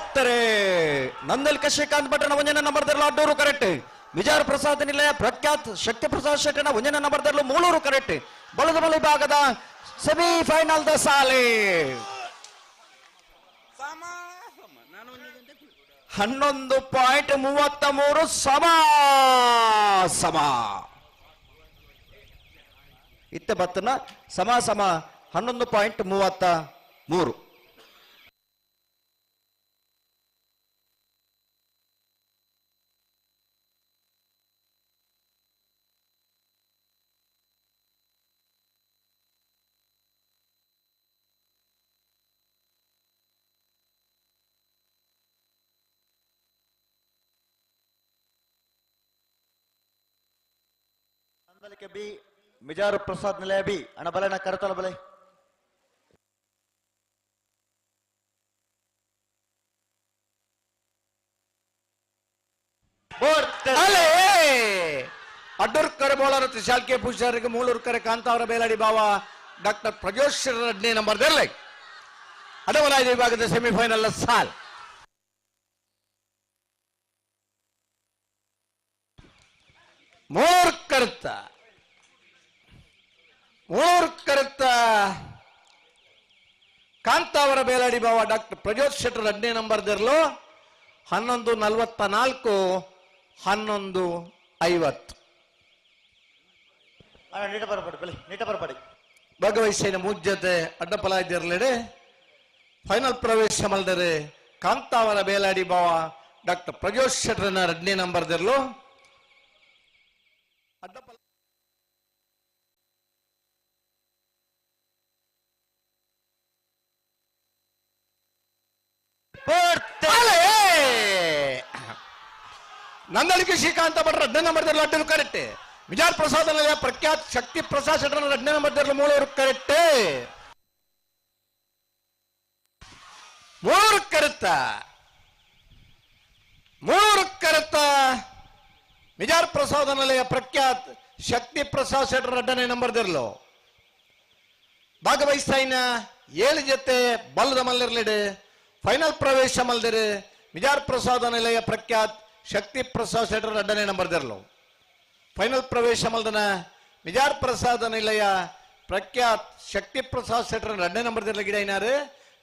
ಓಡ್ತಾರೆ ನಂದಲ್ ಕಶಿಕಾಂತ್ ಭಟ್ರನ ಒಂಜನ ನಂಬರ್ ದರ್ಲು ಅಡ್ಡೂರು ಕರೆಕ್ಟ್ ವಿಜಯ ಪ್ರಸಾದ್ ನಿಲಯ ಪ್ರಖ್ಯಾತ್ ಶಕ್ತಿ ಪ್ರಸಾದ್ ಶೆಟ್ಟನ ಒಂಜನ ನಂಬರ್ ದರ್ಲು ಮೂಳೂರು ಕರೆಕ್ಟ್ ಬಲದ ಬಲಿ ಭಾಗದ ಸೆಮಿಫೈನಲ್ ದ ಸಾಲೆ. ಹನ್ನೊಂದು ಪಾಯಿಂಟ್ ಮೂವತ್ತ ಮೂರು ಸಮ ಸಮ. ಇತ್ತ ಬತ್ತನ ಸಮ ಸಮ ಹನ್ನೊಂದು ಪಾಯಿಂಟ್ ಮೂವತ್ತ ಮೂರು. ನಂದಲಿಕೆ ಬಿ ಮಿಜಾರು ಪ್ರಸಾದ್ ನಿಲಯ ಬಿ. ಅಣ್ಣ ಬಲೆ ನಾ ಕರೆತಲ್ಲ ಬಲೆ. ಅಲೆ! ಅಡ್ಡೂರ್ ಕರೆ ಬೌಲರ್ ಶಾಲ್ಕೆ ಪೂಜಾರಿಗೆ ಮೂಲೂರು ಕರೆ ಕಾಂತಾವರ ಬೇಲಾಡಿ ಬಾವ ಡಾಕ್ಟರ್ ಪ್ರಜೋಶ್ ರೆಡ್ಡಿ ನಂಬರ್ ದರ್ಲೆ ಅಡವಲಾಯ ವಿಭಾಗದ ಸೆಮಿಫೈನಲ್ ಸಾಲ್. ಮೂರ್ ಕರುತ್ತ ಮೂರ್ ಕರೆತ ಕಾಂತಾವರ ಬೇಲಾಡಿ ಬಾವ ಡಾಕ್ಟರ್ ಪ್ರಜೋತ್ ಶೆಟ್ಟರ್ ಹದಿನೈದು ನಂಬರ್ ದಿರ್ಲು ಹನ್ನೊಂದು ನಲ್ವತ್ತ ನಾಲ್ಕು ಹನ್ನೊಂದು ಐವತ್ತು. ಅಣ್ಣ ನೀಟ ಬರಬೇಡಿ ಬಲಿ ನೀಟ ಬರಬೇಡಿ. ಭಾಗವಹಿಸಿನ ಮೂಜ್ಯತೆ ಅಡ್ಡಪಲ ಇದ್ದಿರ್ಲೆಡೆ ಫೈನಲ್ ಪ್ರವೇಶ ಮಲ್ದರೆ ಕಾಂತಾವರ ಬೇಲಾಡಿ ಬಾವ ಡಾಕ್ಟರ್ ಪ್ರಜೋತ್ ಶೆಟ್ಟರ್ನ ಹದಿನೈದು ನಂಬರ್ ದಿರ್ಲು ಅಡ್ಡಪಲ ನಂದಳಿಕೆ ಶ್ರೀಕಾಂತ ಭಟ್ರ ಅಧ್ಯಯನ ನಂಬರ್ ಅಡ್ಡಲು ಕರೆಕ್ಟ್ ವಿಜಯ ಪ್ರಸಾದ್ ಪ್ರಖ್ಯಾತ ಶಕ್ತಿ ಪ್ರಸಾದ್ ಶೆಟ್ಟರ್ ಅಧ್ಯಯನ ನಂಬರ್ ಮೂಳೂರು ಕರೆಕ್ಟ್ ಮೂರು ಕರೆತ್ತ ಮೂರು ಕರೆತ್ತ ವಿಜಾರ್ ಪ್ರಸಾದನಲಯ ಪ್ರಖ್ಯಾತ ಶಕ್ತಿ ಪ್ರಸಾದ್ ಶೆಟ್ಟರ್ ಅಡ್ಡನೆ ನಂಬರ್ ದಿರ್ಲು ಭಾಗವಹಿಸ್ತಾಯಿನ ಏಳು ಜೊತೆ ಬಲ್ಲದ ಮಲ್ಲಿರ್ಲಿಡೆ. ಫೈನಲ್ ಪ್ರವೇಶ ಮಲ್ದಿರು. ವಿಜಾರ್ ಪ್ರಸಾದನಲಯ ಪ್ರಖ್ಯಾತ್ ಶಕ್ತಿ ಪ್ರಸಾದ್ ಶೆಟ್ಟರ್ ನಂಬರ್ ದಿರ್ಲು ಫೈನಲ್ ಪ್ರವೇಶ ಮಲ್ದನ ನಿಜಾರ್ ಪ್ರಸಾದ ನಿಲಯ ಪ್ರಖ್ಯಾತ್ ಶಕ್ತಿ ಪ್ರಸಾದ್ ಶೆಟ್ಟರ್ ಎರಡನೇ ನಂಬರ್ ಗಿಡ ಏನಾರು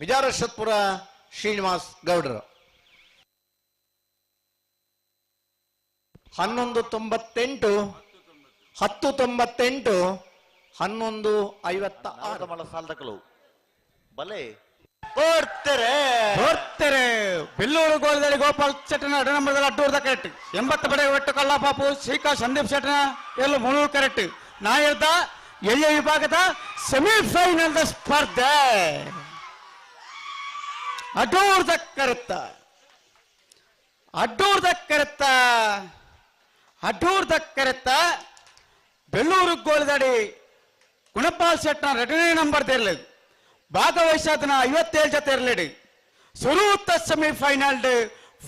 ವಿಜಾರ ಶತ್ಪುರ ಶ್ರೀನಿವಾಸ್ ಗೌಡರು. ಹನ್ನೊಂದು ತೊಂಬತ್ತೆಂಟು, ಹತ್ತು ತೊಂಬತ್ತೆಂಟು, ಹನ್ನೊಂದು ಐವತ್ತ ಆರು ಆಗಮಳ ಸಾಲ್ದಕಲು ಬಲೆ ಓಡ್ತಾರೆ ಬರ್ತಾರೆ ಬೆಲ್ಲೂರು ಗೋಲದಲ್ಲಿ ಗೋಪಾಲ್ ಶೆಟ್ಟನ ಎರಡು ನಂಬರ್ದಲ್ಲಿ ಅಡ್ಡೂರ್ದ ಕರೆಕ್ಟ್ ಎಂಬತ್ತು ಬಡೆ ಒಟ್ಟು ಕಲ್ಲಪಾಪು ಶ್ರೀಕಾ ಸಂದೀಪ್ ಶೆಟ್ಟನ ಎಲ್ಲ ಮುನ್ನೂರು ಕರೆಕ್ಟ್ ನಾ ಹೇಳ್ದ ಎಳ್ಳೆ ವಿಭಾಗದ ಸೆಮಿಫೈನಲ್ ಸ್ಪರ್ಧೆ ಅಡ್ಡೂರ್ದ ಕರೆತ್ತ ಅಡ್ಡೂರ್ದ ಕರೆತ್ತ ಅಡ್ಡೂರ್ದ ಕರೆತ್ತ ಬೆಳ್ಳೂರು ಗೋಲದಡಿ ಗುಣಪಾಲ್ ಶೆಟ್ನ ಎರಡನೇ ನಂಬರ್ ತೆರಲಿ ಭಾಗವಹಿಸಾದನ ಐವತ್ತೇಳು ಜೊತೆ ಇರಲಿಡಿ. ಸುರೂತ ಸೆಮಿಫೈನಲ್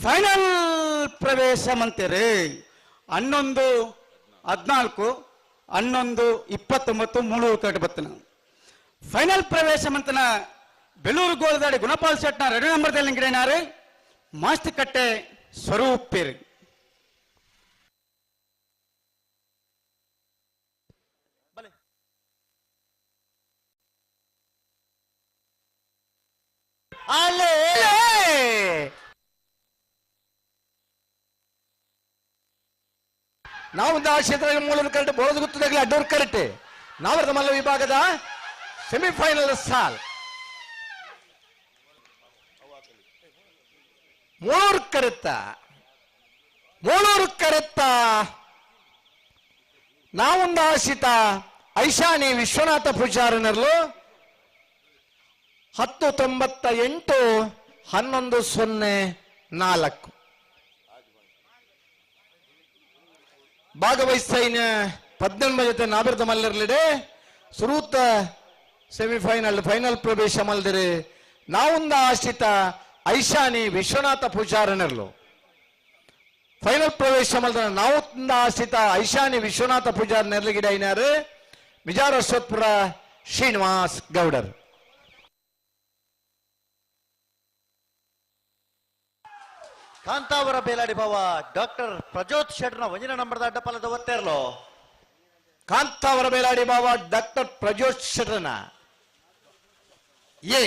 ಫೈನಲ್ ಪ್ರವೇಶ ಮಂತೀರಿ ಹನ್ನೊಂದು, ಹದಿನಾಲ್ಕು, ಹನ್ನೊಂದು, ಇಪ್ಪತ್ತೊಂಬತ್ತು ಮೂರು ಕಟ್ಟು ಬತ್ತನ ಫೈನಲ್ ಪ್ರವೇಶ ಮಂತನ ಬೆಳ್ಳೂರು ಗೋಲದಾಡಿ ಗುಣಪಾಲ್ ಶೆಟ್ನ ಎರಡು ನಂಬರ್ದಲ್ಲಿ ಮಾಸ್ತಿ ಮಾಸ್ತಿಕಟ್ಟೆ ಸ್ವರೂಪಿರಿ ಬಲೆ ಅಲೆ ನಾವು ಕ್ಷೇತ್ರ ಮೂಲರು ಕರೆಕ್ಟ್ ಬೋಳದ ಗುತ್ತದಾಗಲಿ ಅಡ್ಡೂರ್ ಕರೆಕ್ಟ್ ನಾವರದ ಮಲ್ಲ ವಿಭಾಗದ ಸೆಮಿಫೈನಲ್ ಸಾಲ್. ಮೂಳೂರು ಕರೆತ್ತ ಮೂಳೂರು ಕರೆತ್ತ ನಾವು ಆಶಿತ ಐಶಾನಿ ವಿಶ್ವನಾಥ ಪೂಜಾರನರ್ಲು. ಹತ್ತು ತೊಂಬತ್ತ ಎಂಟು ಹನ್ನೊಂದು ಸೊನ್ನೆ ನಾಲ್ಕು. ಭಾಗವಹಿಸ್ತಾಯಿನ ಪದ್ನೆಂಬ ಜೊತೆ ನಾಬಿರ್ದ ಮಲ್ಲರ್ಲಿಡೆ ಸುರೂತ ಸೆಮಿಫೈನಲ್, ಫೈನಲ್ ಪ್ರವೇಶ ಮಲ್ದಿರಿ. ನಾವುಂದ ಆಶ್ರಿತ ಐಶಾನಿ ವಿಶ್ವನಾಥ ಪೂಜಾರನರ್ಲು. ಫೈನಲ್ ಪ್ರವೇಶ ಮಲ್ದ ನಾವುಂದ ಆಶ್ರಿತ ಐಶಾನಿ ವಿಶ್ವನಾಥ ಪೂಜಾರ್ ನೆರ್ಲಿಗಿಡ ಐನಾರು ವಿಜಾರ ಅಶ್ವತ್ಪುರ ಶ್ರೀನಿವಾಸ್ ಗೌಡರ್. ಕಾಂತಾವರ ಬೇಲಾಡಿ ಭಾವ ಡಾಕ್ಟರ್ ಪ್ರಜೋತ್ ಶೆಟ್ರ್ನ ಒಂಜಿನ ನಂಬರ್ದ ಅಡ್ಡಪಾಲದ ಒತ್ತೇರ್ಲೋ. ಕಾಂತಾವರ ಬೇಲಾಡಿ ಭಾವ ಡಾಕ್ಟರ್ ಪ್ರಜೋತ್ ಶೆಟ್ರನ ಎ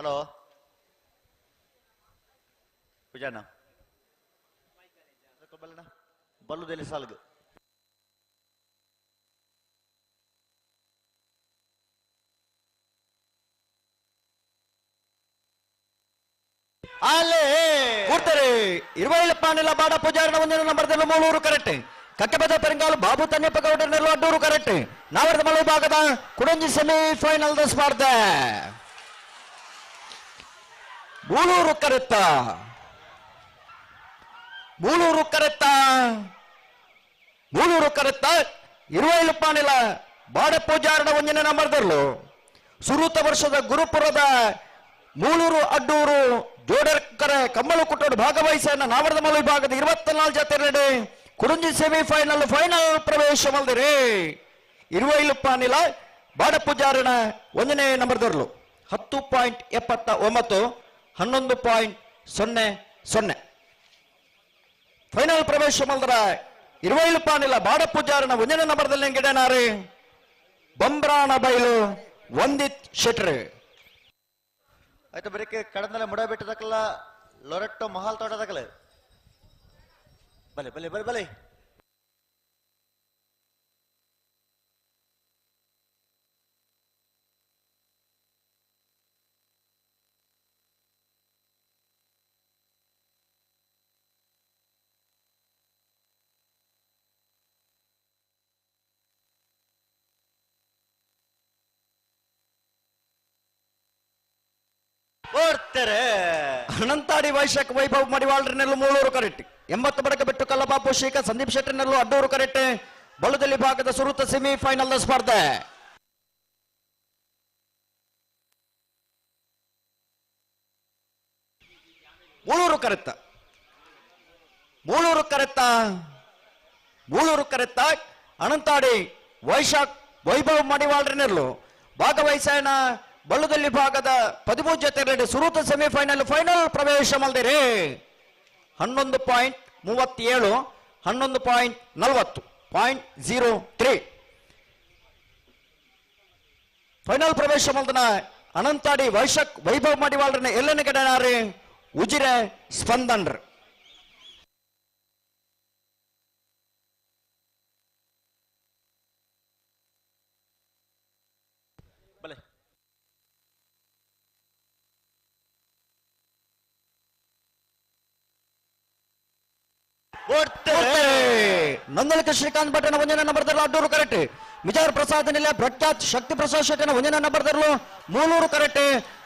ಹಲೋ? ಪೂಜಾನ ಬಲ್ಲಣ್ಣ ಬಲ್ಲುದಲ್ಲಿ ಸಾಲ್ಗು. ಅಲ್ಲೇ! ಕೂಡ್ತಾರೆ. ಇರುವೈಲ ಪಾಣಿಲ ಬಾಡ ಪೂಜಾರನ ಒಂದಿನ ನಂಬರ್ದಲ್ಲಿ ಮೂಳೂರು ಕರೆಕ್ಟ್. ಕಟ್ಟಬದ ಪೆರಂಗಾಲು ಬಾಬು ತನ್ನಪ್ಪ ಗೌಡರ್ನೆಲ್ಲ ಅಡ್ಡೂರು ಕರೆಕ್ಟ್. ನಾವರದ ಮಳೆ ಭಾಗದ ಕುಡಂಜಿ ಸೆಮಿ ಫೈನಲ್ ಸ್ಪರ್ಧೆ. ಮೂಳೂರು ಕರೆತ್ತ ಮೂಳೂರು ಕರೆತ್ತ ಮೂಳೂರು ಕರೆತ್ತ ಇರುವೈಲು ಪಾಣಿಲ ಬಾಡ ಪೂಜಾರನ ಒಂದಿನ ನಂಬರ್ದರ್ಲು ಸುರೂತ ವರ್ಷದ ಗುರುಪುರದ ಮೂಳೂರು ಅಡ್ಡೂರು ಜೋಡರ್ಕರೆ ಕಮ್ಮಳು ಕುಟ್ಟೋಡು ಭಾಗವಹಿಸ ನಾವರದ ಮಲು ವಿಭಾಗದ ಇರುವತ್ನಾಲ್ಕು ಜೊತೆ ರೆಡಿ ಕುರುಂಜಿ ಸೆಮಿಫೈನಲ್, ಫೈನಲ್ ಪ್ರವೇಶ ಮಲ್ದಿರಿ ಇರುವ ಪಾನಿಲ ಬಾಡ ಪೂಜಾರನ ಒಂದನೇ ನಂಬರ್ದರ್ಲು ಹತ್ತು ಪಾಯಿಂಟ್ ಎಪ್ಪತ್ತ ಒಂಬತ್ತು. ಹನ್ನೊಂದು ಪಾಯಿಂಟ್ ಸೊನ್ನೆ ಸೊನ್ನೆ. ಫೈನಲ್ ಪ್ರವೇಶ ಮಲ್ದರ ಇರುವೈಲು ಪಾನಿಲ್ಲ ಬಾಡ ಪೂಜಾರನ ಒಂದನೇ ನಂಬರ್ದಲ್ಲಿ ಗಿಡನಾರಿ ಬಂಬ್ರಾಣ ಬೈಲು ಒಂದಿತ್ ಶೆಟ್ರಿ. ಆಯ್ತು ಬರೀಕೆ ಕಡಂದಲೆ ಮುಡ ಬಿಟ್ಟದಕ್ಕಲ್ಲ, ಲೊರೆಟ್ಟು ಮಹಾಲ್ ತೋಟದಕ್ಕಲ್ಲ. ಬಲೆ ಬಲೆ ಬಲೆ ಬಲೆ ಓಡ್ತಾರೆ ಅನಂತಾಡಿ ವೈಶಾಖ ವೈಭವ್ ಮಡಿವಾಳ್ರನೆಲ್ಲು ಮೂಳೂರು ಕರೆಕ್ಟ್ ಎಂಬತ್ತು ಬಡಕ ಬಿಟ್ಟು ಕಲ್ಲಬಾಪು ಶೇಖ ಸಂದೀಪ್ ಶೆಟ್ಟಿನಲ್ಲೂ ಅಡ್ಡೂರು ಕರೆಕ್ಟ್ ಬಲದಲ್ಲಿ ಭಾಗದ ಸುರುತ ಸೆಮಿಫೈನಲ್ ಸ್ಪರ್ಧೆ. ಮೂಳೂರು ಕರೆತ್ತ. ಮೂಳೂರು ಕರೆತ್ತ. ಮೂಳೂರು ಕರೆತ್ತ ಅನಂತಾಡಿ ವೈಶಾಖ್ ವೈಭವ್ ಮಡಿವಾಳ್ರಿನಲ್ಲೂ ಭಾಗವಹಿಸಾಯನ ಬಳ್ಳುದಲ್ಲಿ ಭಾಗದ ಪದಿಮೂರು ಜೊತೆ ರೆಡಿ ಸುರೂತ ಸೆಮಿಫೈನಲ್, ಫೈನಲ್ ಪ್ರವೇಶ ಮಲ್ದಿರಿ. ಹನ್ನೊಂದು ಪಾಯಿಂಟ್ ಮೂವತ್ತೇಳು, ಹನ್ನೊಂದು ಪಾಯಿಂಟ್ ನಲವತ್ತು, ಪಾಯಿಂಟ್ ಜೀರೋ ತ್ರೀ. ಫೈನಲ್ ಪ್ರವೇಶ ಮಲ್ದನ ಅನಂತಾಡಿ ವೈಶಕ್ ವೈಭವ್ ಮಾಡಿವಾಳ್ರನ್ನ ಎಲ್ಲನ ಗೆಡನಾರಿ ಉಜಿರೆ ಸ್ಪಂದನ್ರ್. ನಂದಲಿಕ ಶ್ರೀಕಾಂತ್ ಭಟ್ಟನ ಒಂಜನನ್ನ ಬರ್ತಾರಲ್ಲ ಅಡ್ಡೂರು ಕರೆಕ್ಟ್ ಮಿಜಾರ್ ಪ್ರಸಾದ್ ನಿಲ್ಲ ಪ್ರಖ್ಯಾತ್ ಶಕ್ತಿ ಪ್ರಸಾದ್ ಶೆಟ್ಟಿನ ಒಂಜನನ್ನ ಬರ್ತಾರಲ್ಲ ಮೂಲೂರು ಕರೆಕ್ಟ್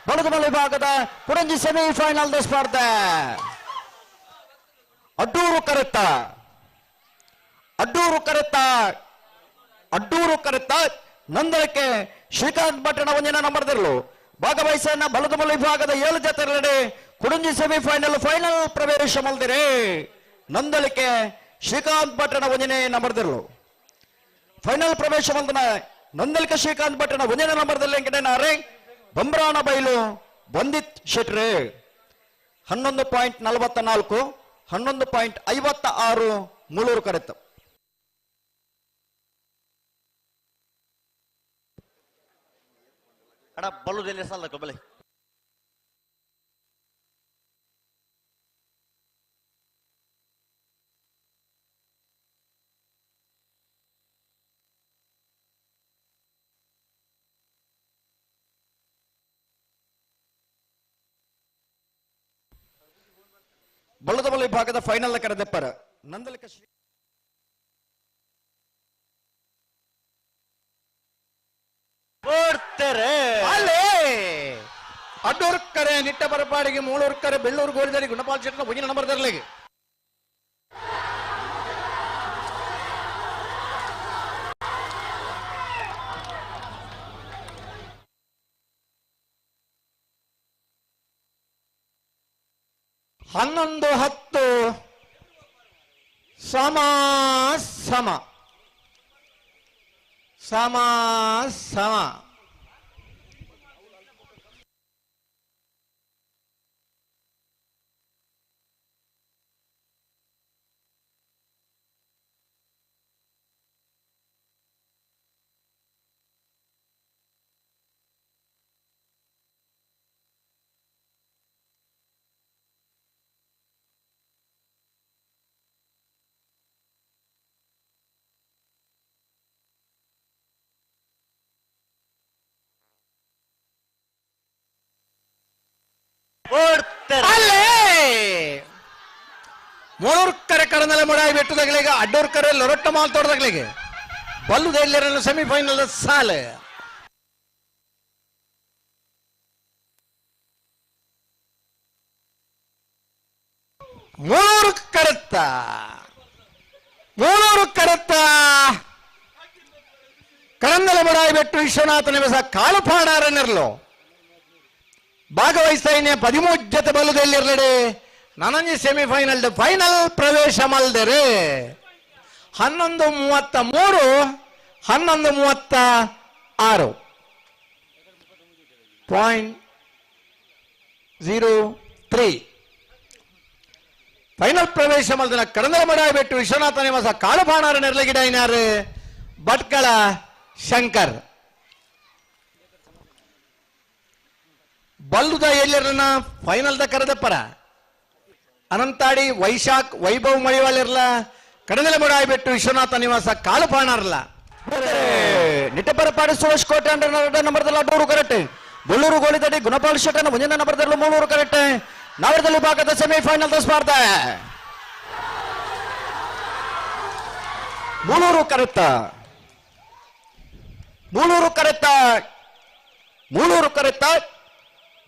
ಬಡದಮಲ್ ವಿಭಾಗದ ಕುಡಂಜಿ ಸೆಮಿಫೈನಲ್ ದ ಸ್ಪರ್ಧೆ. ಅಡ್ಡೂರು ಕರೆತ್ತ ಅಡ್ಡೂರು ಕರೆತ್ತ ಅಡ್ಡೂರು ಕರೆತ್ತ ನಂದಲಕ್ಕೆ ಶ್ರೀಕಾಂತ್ ಭಟ್ಟನ ಒಂದನೇ ಬರ್ತಾರಲ್ಲ ಭಾಗವಹಿಸನ್ನ ಬಲದಮಲ್ ವಿಭಾಗದ ಏಳು ಜತೆ ಕುಡಂಜಿ ಸೆಮಿಫೈನಲ್ ಸೆಮಿ ಫೈನಲ್ ಫೈನಲ್ ಪ್ರವೇಶ ಮಲ್ದಿರಿ. ನಂದಳಿಕೆ ಶ್ರೀಕಾಂತ್ ಭಟ್ಟಣ ವಂಜನೆ ನಂಬರ್ದರ್ಲು ಫೈನಲ್ ಪ್ರವೇಶ ಬಂದನ ನಂದಲಿಕೆ ಶ್ರೀಕಾಂತ್ ಭಟ್ರನ ವಂಜನೆ ನಂಬರ್ದಲ್ಲಿ ಎಂಕಟೇನಾರೆ ಬಂಬ್ರಾಣ ಬೈಲು ಬಂದಿತ್ ಶೆಟ್ರೆ. ಹನ್ನೊಂದು ಪಾಯಿಂಟ್ ನಲವತ್ತ ನಾಲ್ಕು ಹನ್ನೊಂದು ಪಾಯಿಂಟ್ ಐವತ್ತ ಆರು ಮುಳೂರು ಕರೆತ್ತು ಅಣ್ಣ ಬಲ್ಲುದಲ್ಲಿ ಸಲ್ಲ ಬಲೆ ಬಳ್ಳದಬಲ್ಲಿ ಭಾಗದ ಫೈನಲ್ ಕರೆದೆಪ್ಪರ. ನಂದಲಕ ಶ್ರೀ ಅಡ್ಡೂರ್ಕರೆ ನಿಟ್ಟ ಬರಪಾಡಿಗೆ ಮೂಳೂರ್ಕರೆ ಬೆಳ್ಳೂರು ಗೋಳಿದಾರಿ ಗುಣಪಾಲ್ ಶೆಟ್ಟನ ಒಂದಿನ ನಂಬರ್ ಹನ್ನೊಂದು ಹತ್ತು. ಸಮ ಸಮ. ಸಮ ಸಮ. ಓಡ್ತಾರೆ ಅಲ್ಲೇ! ಮೂಳೂರು ಕರೆ ಮೊಡಾಯಿ ಬೆಟ್ಟದಾಗಲಿಗೆ, ಅಡ್ಡೂರು ಕರೆ ಲೊರಟ್ಟ ಮಾಲ್ ತೋಟದಾಗಲಿಗೆ ಬಲ್ಲುದಲ್ಲಿರಲು ಸೆಮಿಫೈನಲ್ ಸಾಲು. ಮೂಳೂರು ಕರೆತ್ತ. ಮೂಳೂರು ಕರೆತ್ತ. ಕರಂದಲ ಮುಡಾಯಿ ಬೆಟ್ಟು ವಿಶ್ವನಾಥ ನಿವಸ ಕಾಲು ಪಾಡಾರನ್ನಿರಲು ಭಾಗವಹಿಸ್ತಾ ಪದಿಮೂರು ಜೊತೆ ಬಲುದಲ್ಲಿರ್ಲಡೆ ನನಂಜಿ ಸೆಮಿಫೈನಲ್ ಫೈನಲ್ ಪ್ರವೇಶ ಮಲ್ದರೆ. ಹನ್ನೊಂದು ಮೂವತ್ತ ಮೂರು, ಹನ್ನೊಂದು ಮೂವತ್ತ ಆರು. ಪಾಯಿಂಟ್ ಝೀರೋ ತ್ರೀ ಫೈನಲ್ ಪ್ರವೇಶ ಮಲ್ದಿನ ಕಡಂದಲ ಮಡಾಯ್ಬಿಟ್ಟು ಬಿಟ್ಟು ವಿಶ್ವನಾಥ ನಿವಾಸ ಕಾಳುಪಾಣಾರ ನೆರಳಗಿಡ ಇನಾರು ಭಟ್ಕಳ ಶಂಕರ್. ಬಲ್ಲುದ ಎಲ್ಲರನ್ನ ಫೈನಲ್ ದ ಕರೆದ ಪರ ಅನಂತಾಡಿ, ವೈಶಾಖ್, ವೈಭವ್ ಮಳಿವಾಳಿರ್ಲ ಕಡದಲೆ ಬಿಟ್ಟು ವಿಶ್ವನಾಥ ನಿವಾಸ ಕಾಳು ನಿಟ್ಟಪರ ಪಾಡಿ ಸುರೇಶ್ ಕೋಟೆ ಅಂಡ್ರೆ ನಂಬರ್ದಲ್ಲಿ ಅಡ್ಡೂರು ಕರೆಕ್ಟ್. ಬೆಳ್ಳೂರು ಗೋಳಿದಡಿ ಗುಣಪಾಲ್ ಶೆಟ್ಟನ ಮುಂಜಾನೆ ನಂಬರ್ದಲ್ಲಿ ಮೂಳೂರು ಕರೆಕ್ಟ್. ನವರದಲ್ಲಿ ಭಾಗದ ಸೆಮಿಫೈನಲ್ ಸ್ಪರ್ಧೆ. ಮೂಳೂರು ಕರೆತ್ತ. ಮೂಳೂರು ಕರೆತ್ತ. ಮೂಳೂರು ಕರೆತ್ತ.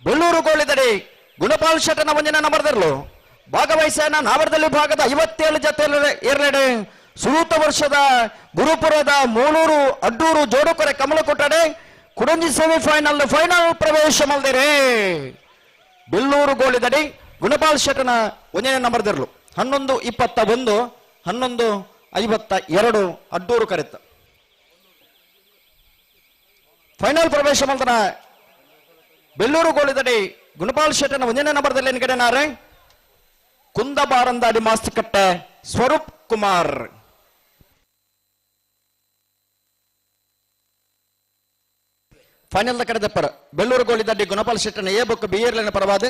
ಬೆಳ್ಳೂರು ಗೋಳಿದಡಿ ಗುಣಪಾಲ್ ಶೆಟ್ಟನ ನಮ್ಮ ನಂಬರ್ದರ್ಲು ಭಾಗವಹಿಸನ ನಾವರದಲ್ಲಿ ಭಾಗದ ಐವತ್ತೇಳು ಜೊತೆ ಎರಡೆಡೆ ಸುರೂತ ವರ್ಷದ ಗುರುಪುರದ ಮೂಳೂರು ಅಡ್ಡೂರು ಜೋಡುಕೊರೆ ಕಮಲ ಕೊಟ್ಟಡೆ ಕುಡಂಜಿ ಸೆಮಿಫೈನಲ್ ಫೈನಲ್ ಪ್ರವೇಶ ಮಲ್ದಿರಿ. ಬೆಳ್ಳೂರು ಗೋಳಿದಡಿ ಗುಣಪಾಲ್ ಶೆಟ್ಟನ ಒಂದನೇ ನಂಬರ್ದಿರ್ಲು ಹನ್ನೊಂದು ಇಪ್ಪತ್ತ ಒಂದು, ಹನ್ನೊಂದು ಐವತ್ತ ಎರಡು ಅಡ್ಡೂರು ಕರೆತ. ಫೈನಲ್ ಪ್ರವೇಶ ಮಲ್ದನ ಬೆಳ್ಳೂರು ಗೋಳಿದಡಿ ಗುಣಪಾಲ್ ಶೆಟ್ಟನ ಒಂದನೇ ನಂಬರ್ದಲ್ಲಿ ಎನ್ಗಡೆ ನಾರೆ ಕುಂದಬಾರಂದಾಡಿ ಮಾಸ್ತಿಕಟ್ಟೆ ಸ್ವರೂಪ್ ಕುಮಾರ್ ಫೈನಲ್ ಕರೆದ ಪರ ಬೆಳ್ಳೂರು ಗೋಳಿದಡ್ಡಿ ಗುಣಪಾಲ್ ಶೆಟ್ಟನ ಎ ಬುಕ್ ಬಿ ಏರ್ಲಿನ ಪರವಾದ